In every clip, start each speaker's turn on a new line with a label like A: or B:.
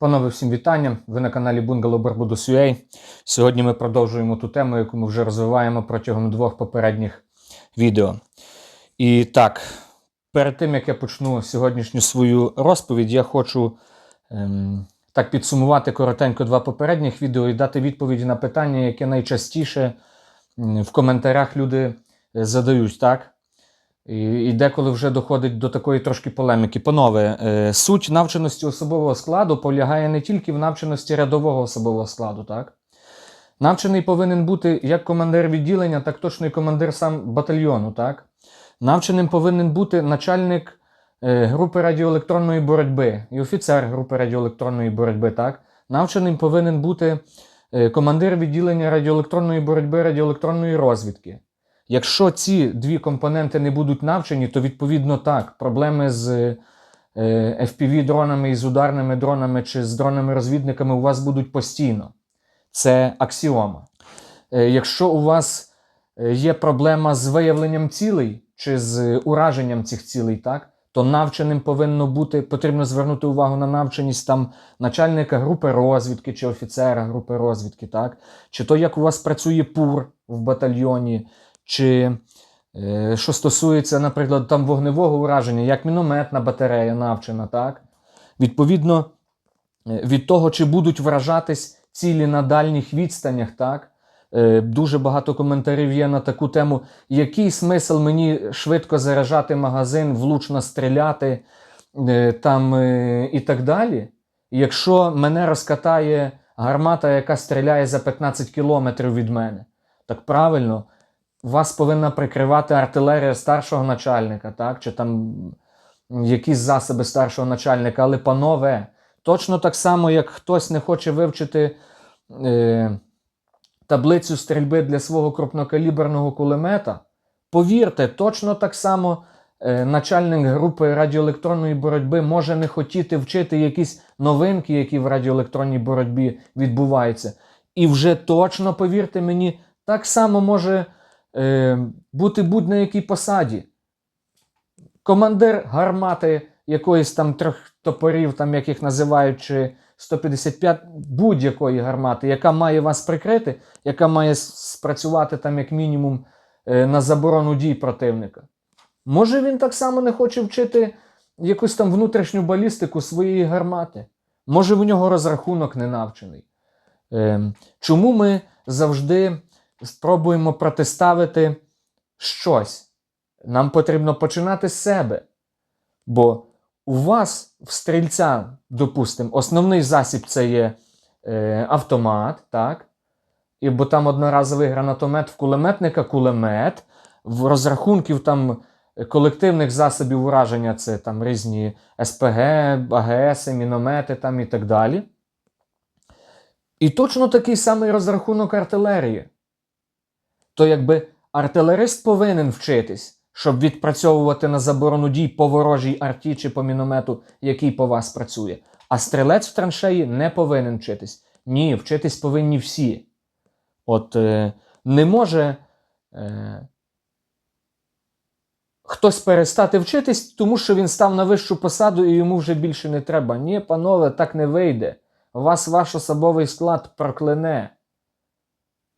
A: Панове, всім вітання! Ви на каналі Bungalow Barbados UA. Сьогодні ми продовжуємо ту тему, яку ми вже розвиваємо протягом двох попередніх відео. І так, перед тим як я почну сьогоднішню свою розповідь, я хочу ем, так підсумувати коротенько два попередніх відео і дати відповіді на питання, яке найчастіше в коментарях люди е, задають. так? І, деколи вже доходить до такої трошки полеміки. Панове, е, суть навченості особового складу полягає не тільки в навченості рядового особового складу, так? Навчений повинен бути як командир відділення, так точно і командир сам батальйону, так? Навченим повинен бути начальник е, групи радіоелектронної боротьби і офіцер групи радіоелектронної боротьби, так? Навченим повинен бути е, командир відділення радіоелектронної боротьби радіоелектронної розвідки. Якщо ці дві компоненти не будуть навчені, то відповідно так, проблеми з е, FPV-дронами і з ударними дронами чи з дронами-розвідниками у вас будуть постійно. Це аксіома. Е, Якщо у вас е, є проблема з виявленням цілей чи з ураженням цих цілей, так, то навченим повинно бути, потрібно звернути увагу на навченість там начальника групи розвідки чи офіцера групи розвідки, так, чи то як у вас працює ПУР в батальйоні, чи е, що стосується, наприклад, там вогневого ураження, як мінометна батарея навчена, так? Відповідно е, від того, чи будуть вражатись цілі на дальніх відстанях, так? Е, Дуже багато коментарів є на таку тему, який смисл мені швидко заряджати магазин, влучно стріляти там і так далі. Якщо мене розкатає гармата, яка стріляє за 15 кілометрів від мене, так правильно, вас повинна прикривати артилерія старшого начальника, так? чи там якісь засоби старшого начальника. Але, панове, точно так само, як хтось не хоче вивчити е, таблицю стрільби для свого крупнокаліберного кулемета, повірте, точно так само е, начальник групи радіоелектронної боротьби може не хотіти вчити якісь новинки, які в радіоелектронній боротьбі відбуваються. І вже точно, повірте мені, так само може е, бути будь-на якій посаді. Командир гармати якоїсь там трьох топорів, там як їх називають, чи 155 будь-якої гармати, яка має вас прикрити, яка має спрацювати там як мінімум е, на заборону дій противника. Може він так само не хоче вчити якусь там внутрішню балістику своєї гармати. Може в нього розрахунок не навчений. Ем, чому ми завжди спробуємо протиставити щось? Нам потрібно починати з себе. Бо у вас в стрільця, допустимо, основний засіб це є е, автомат, так? І бо там одноразовий гранатомет в кулеметника кулемет, в розрахунків там колективних засобів ураження це там різні СПГ, АГС, міномети там і так далі. І точно такий самий розрахунок артилерії. То якби артилерист повинен вчитись, щоб відпрацьовувати на заборону дій по ворожій арті чи по міномету, який по вас працює. А стрілець в траншеї не повинен вчитись. Ні, вчитись повинні всі. От е, не може е, хтось перестати вчитись, тому що він став на вищу посаду і йому вже більше не треба. Ні, панове, так не вийде. Вас ваш особовий склад прокляне.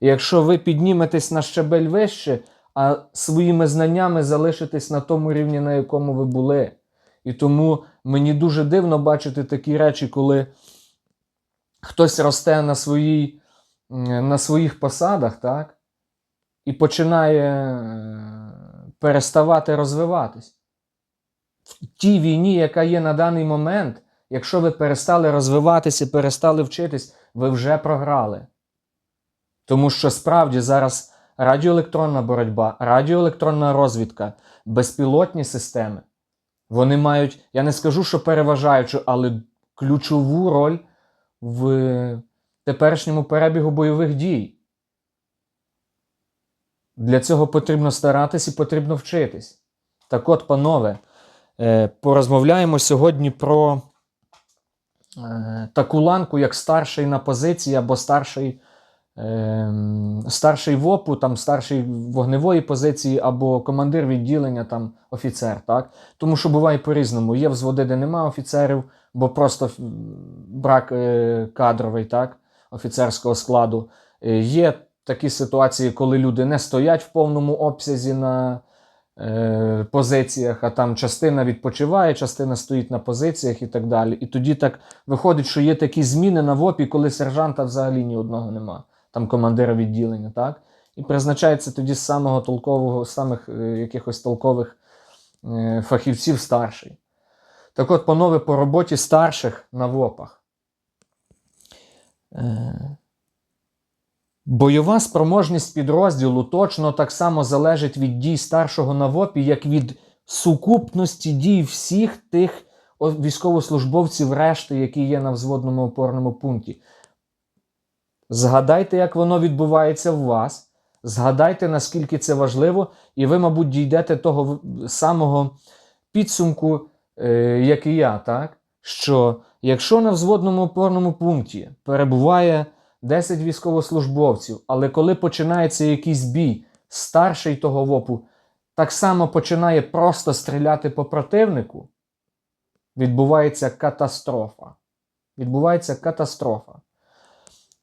A: Якщо ви підніметесь на щебель вище, а своїми знаннями залишитесь на тому рівні, на якому ви були. І тому мені дуже дивно бачити такі речі, коли хтось росте на, своїй, на своїх посадах, так? І починає е, переставати розвиватись. В тій війні, яка є на даний момент, якщо ви перестали розвиватися, перестали вчитись, ви вже програли. Тому що справді зараз радіоелектронна боротьба, радіоелектронна розвідка, безпілотні системи, вони мають, я не скажу, що переважаючу, але ключову роль в теперішньому перебігу бойових дій. Для цього потрібно старатись і потрібно вчитись. Так от, панове, е, порозмовляємо сьогодні про е, таку ланку, як старший на позиції або старший старший ВОПу, там старший вогневої позиції або командир відділення, там офіцер. Так? Тому що буває по-різному. Є взводи, де нема офіцерів, бо просто брак е, кадровий, так? офіцерського складу. Е, Є такі ситуації, коли люди не стоять в повному обсязі на е, позиціях, а там частина відпочиває, частина стоїть на позиціях і так далі. І тоді так виходить, що є такі зміни на ВОПі, коли сержанта взагалі ні одного нема, там командира відділення, так? І призначається тоді з самого толкового, з самих е, якихось толкових е, фахівців старший. Так от, панове, по роботі старших на ВОПах. Е, Бойова спроможність підрозділу точно так само залежить від дій старшого на ВОПі, як від сукупності дій всіх тих військовослужбовців решти, які є на взводному опорному пункті. Згадайте, як воно відбувається в вас. Згадайте, наскільки це важливо, і ви, мабуть, дійдете того самого підсумку, е, як і я, так? Що якщо на взводному опорному пункті перебуває 10 військовослужбовців, але коли починається якийсь бій, старший того ВОПу так само починає просто стріляти по противнику, відбувається катастрофа. Відбувається катастрофа.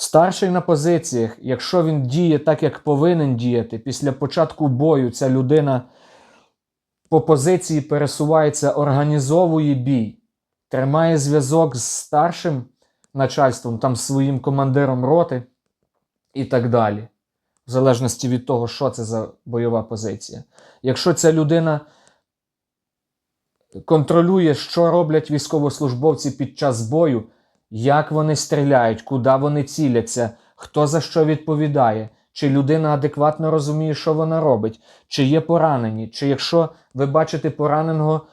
A: Старший на позиціях, якщо він діє так, як повинен діяти, після початку бою ця людина по позиції пересувається, організовує бій, тримає зв'язок з старшим начальством, там своїм командиром роти і так далі. В залежності від того, що це за бойова позиція. Якщо ця людина контролює, що роблять військовослужбовці під час бою, як вони стріляють, куди вони ціляться, хто за що відповідає, чи людина адекватно розуміє, що вона робить, чи є поранені, чи якщо ви бачите пораненого,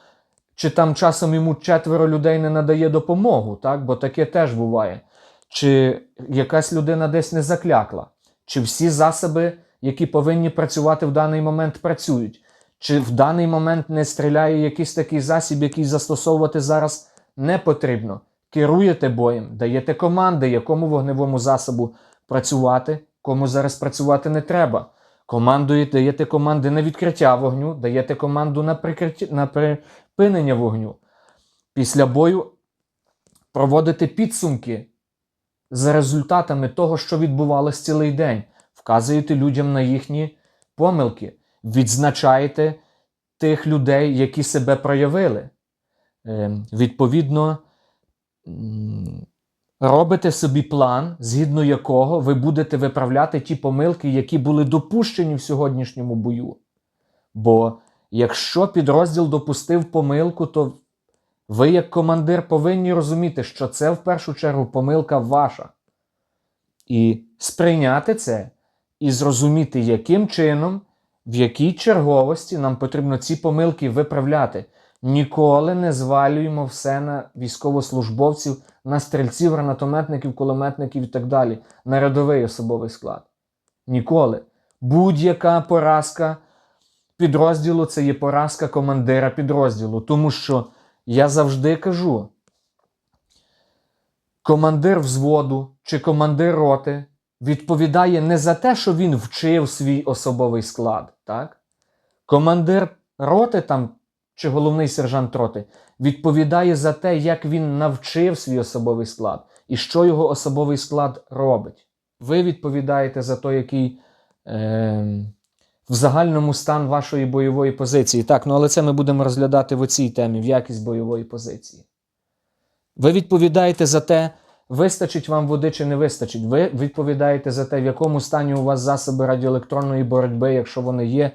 A: чи там часом йому четверо людей не надає допомогу, так? бо таке теж буває. Чи якась людина десь не заклякла, чи всі засоби, які повинні працювати в даний момент, працюють, чи в даний момент не стріляє якийсь такий засіб, який застосовувати зараз не потрібно. Керуєте боєм, даєте команди, якому вогневому засобу працювати, кому зараз працювати не треба. Командуєте, даєте команди на відкриття вогню, даєте команду на, прикриття, на припинення вогню. Після бою проводите підсумки за результатами того, що відбувалось цілий день. Вказуєте людям на їхні помилки, відзначаєте тих людей, які себе проявили. Е, відповідно, робите собі план, згідно якого ви будете виправляти ті помилки, які були допущені в сьогоднішньому бою. Бо якщо підрозділ допустив помилку, то ви, як командир, повинні розуміти, що це в першу чергу помилка ваша. І сприйняти це і зрозуміти, яким чином, в якій черговості нам потрібно ці помилки виправляти. Ніколи не звалюємо все на військовослужбовців, на стрільців, гранатометників, кулеметників і так далі, на рядовий особовий склад. Ніколи. Будь-яка поразка підрозділу це є поразка командира підрозділу. Тому що я завжди кажу: командир взводу чи командир роти відповідає не за те, що він вчив свій особовий склад. Так? Командир роти там, чи головний сержант роти відповідає за те, як він навчив свій особовий склад і що його особовий склад робить. Ви відповідаєте за той, який. Е- в загальному стан вашої бойової позиції. Так, ну але це ми будемо розглядати в оцій темі, в якість бойової позиції. Ви відповідаєте за те, вистачить вам води чи не вистачить. Ви відповідаєте за те, в якому стані у вас засоби радіоелектронної боротьби, якщо вони є,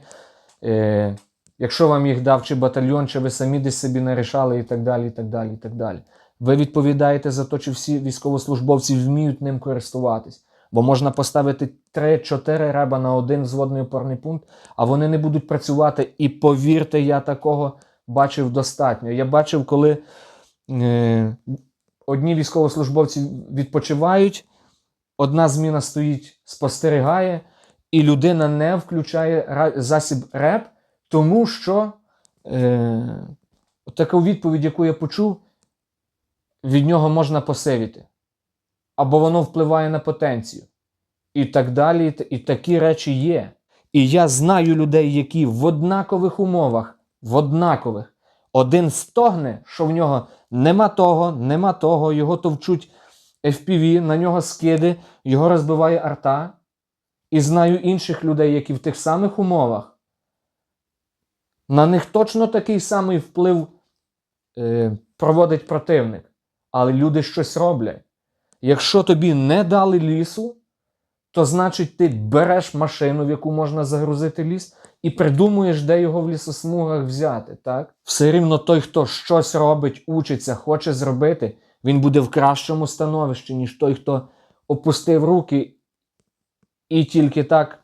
A: е, якщо вам їх дав чи батальйон, чи ви самі десь собі нарішали і так далі. і так далі, і так далі. Ви відповідаєте за те, чи всі військовослужбовці вміють ним користуватись. Бо можна поставити 3-4 реба на один взводний опорний пункт, а вони не будуть працювати. І повірте, я такого бачив достатньо. Я бачив, коли е, одні військовослужбовці відпочивають, одна зміна стоїть, спостерігає, і людина не включає засіб реп, тому що е, таку відповідь, яку я почув, від нього можна посивіти або воно впливає на потенцію. і так далі. І, такі речі є. І я знаю людей, які в однакових умовах, в однакових, один стогне, що в нього нема того, нема того, його товчуть FPV, на нього скиди, його розбиває арта. І знаю інших людей, які в тих самих умовах. На них точно такий самий вплив е, проводить противник. Але люди щось роблять. Якщо тобі не дали лісу, то значить ти береш машину, в яку можна загрузити ліс, і придумуєш, де його в лісосмугах взяти. Так? Все рівно той, хто щось робить, учиться, хоче зробити, він буде в кращому становищі, ніж той, хто опустив руки і тільки так.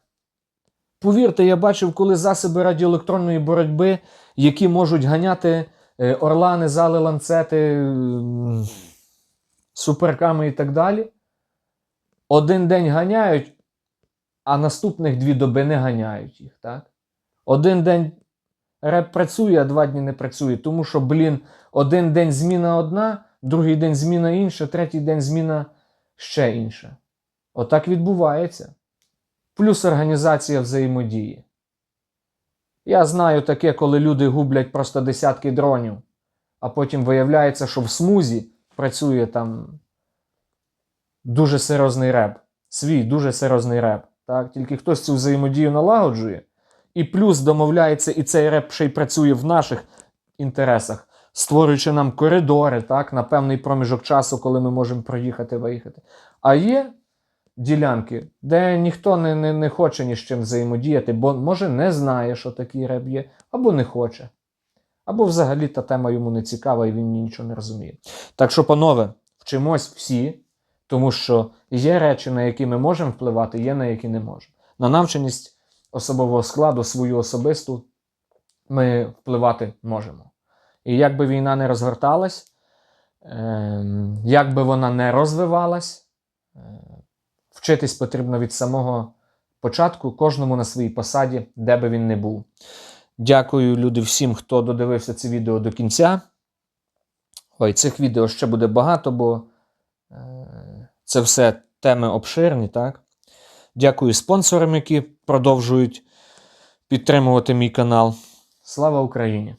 A: Повірте, я бачив, коли засоби радіоелектронної боротьби, які можуть ганяти е, орлани, зали, ланцети, суперками і так далі. Один день ганяють, а наступних дві доби не ганяють їх. Так? Один день реп працює, а два дні не працює. Тому що, блін, один день зміна одна, другий день зміна інша, третій день зміна ще інша. Отак відбувається. Плюс організація взаємодії. Я знаю таке, коли люди гублять просто десятки дронів, а потім виявляється, що в смузі працює там дуже серйозний реп. Свій дуже серйозний реп. Так? Тільки хтось цю взаємодію налагоджує, і плюс домовляється, і цей реп ще й працює в наших інтересах, створюючи нам коридори так, на певний проміжок часу, коли ми можемо проїхати, виїхати. А є ділянки, де ніхто не, не, не хоче ні з чим взаємодіяти, бо може не знає, що такий реп є, або не хоче. Або взагалі та тема йому не цікава і він нічого не розуміє. Так що, панове, вчимось всі, тому що є речі, на які ми можемо впливати, є на які не можемо. На навченість особового складу, свою особисту, ми впливати можемо. І як би війна не розгорталась, ем, як би вона не розвивалась, е, вчитись потрібно від самого початку, кожному на своїй посаді, де би він не був. Дякую, люди, всім, хто додивився це відео до кінця. Ой, цих відео ще буде багато, бо е, це все теми обширні, так? Дякую спонсорам, які продовжують підтримувати мій канал. Слава Україні!